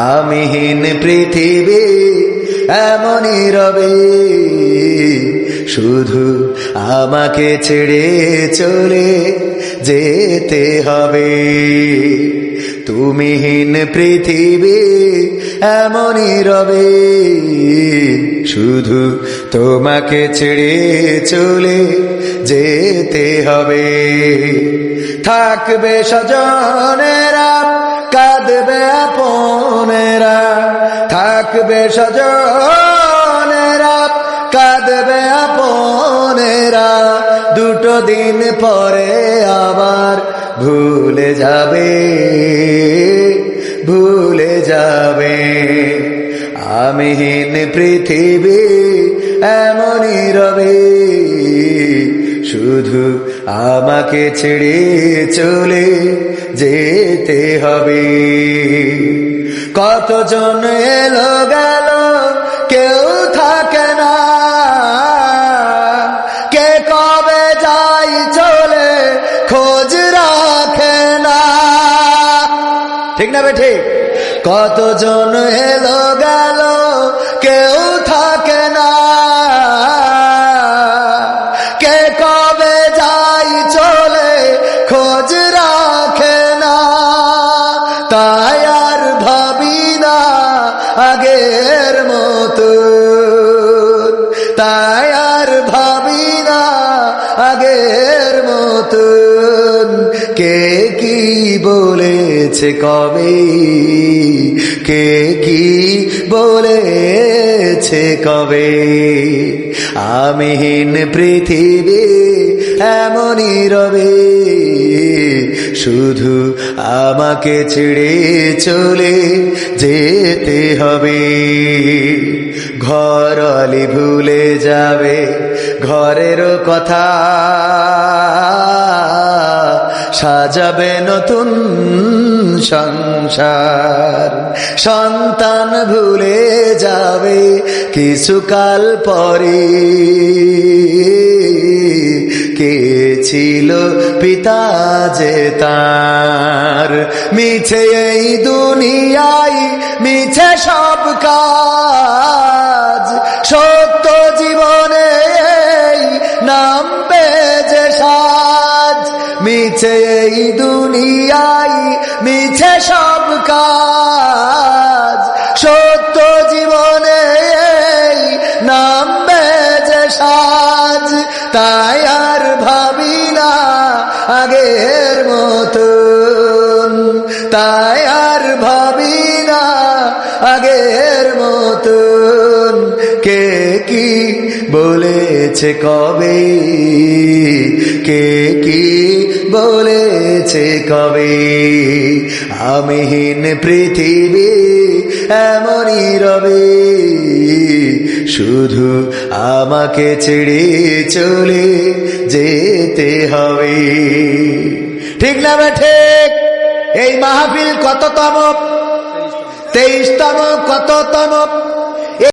আমিহীন পৃথিবী এমনই রবে। শুধু আমাকে ছেড়ে চলে যেতে হবে। তুমিহীন পৃথিবী এমনই রবে। শুধু তোমাকে ছেড়ে চলে যেতে হবে। থাকবে সজনেরা কাঁদবে আপনেরা থাকবে সজনেরা কাঁদবে আপনেরা। দুটো দিন পরে আবার ভুলে যাবে ভুলে যাবে। আমিহীন পৃথিবী এমনই রবে, শুধু আমাকে ছেড়ে চলে যেতে হবে। কতজন এলো গেল? কেউ থাকে না। কে কবে যাই চলে খোঁজ রাখে না। ঠিক না বে ঠিক? কতজন এলো গেল? কেউ থাকে না। কে কবে যাই চলে খোঁজ রাখে না। তাই আগের মতো। তাই আর ভাবি না আগের মতন কে কি বলেছে কবে? কে কি বলেছে কবে? আমিহীন পৃথিবী এমনই রবে। শুধু আমাকে ছেড়ে চলে যেতে হবে। ঘর অলি ভুলে যাবে, ঘরের কথা সাজাবে নতুন সংসার। সন্তান ভুলে যাবে কিছুকাল পরে পিতা যে তার। মিছে এই দুনিয়ায় মিছে সব কাজ। সত্য জীবনে এই নামবে যে সাজ। মিছে এই দুনিয়ায় মিছে সব কাজ। সত্য জীবনে এই নামবে যে সাজ। তাই তাই আর ভাবি না আগের মতন কে কি বলেছে কবে, কে কি বলেছে কবে। আমিহীন পৃথিবী এমনই রবে, শুধু আমাকে ছেড়ে চলে যেতে হবে। ঠিক না ঠিক? এই মাহফিল কততম? তেইশতম। কততম?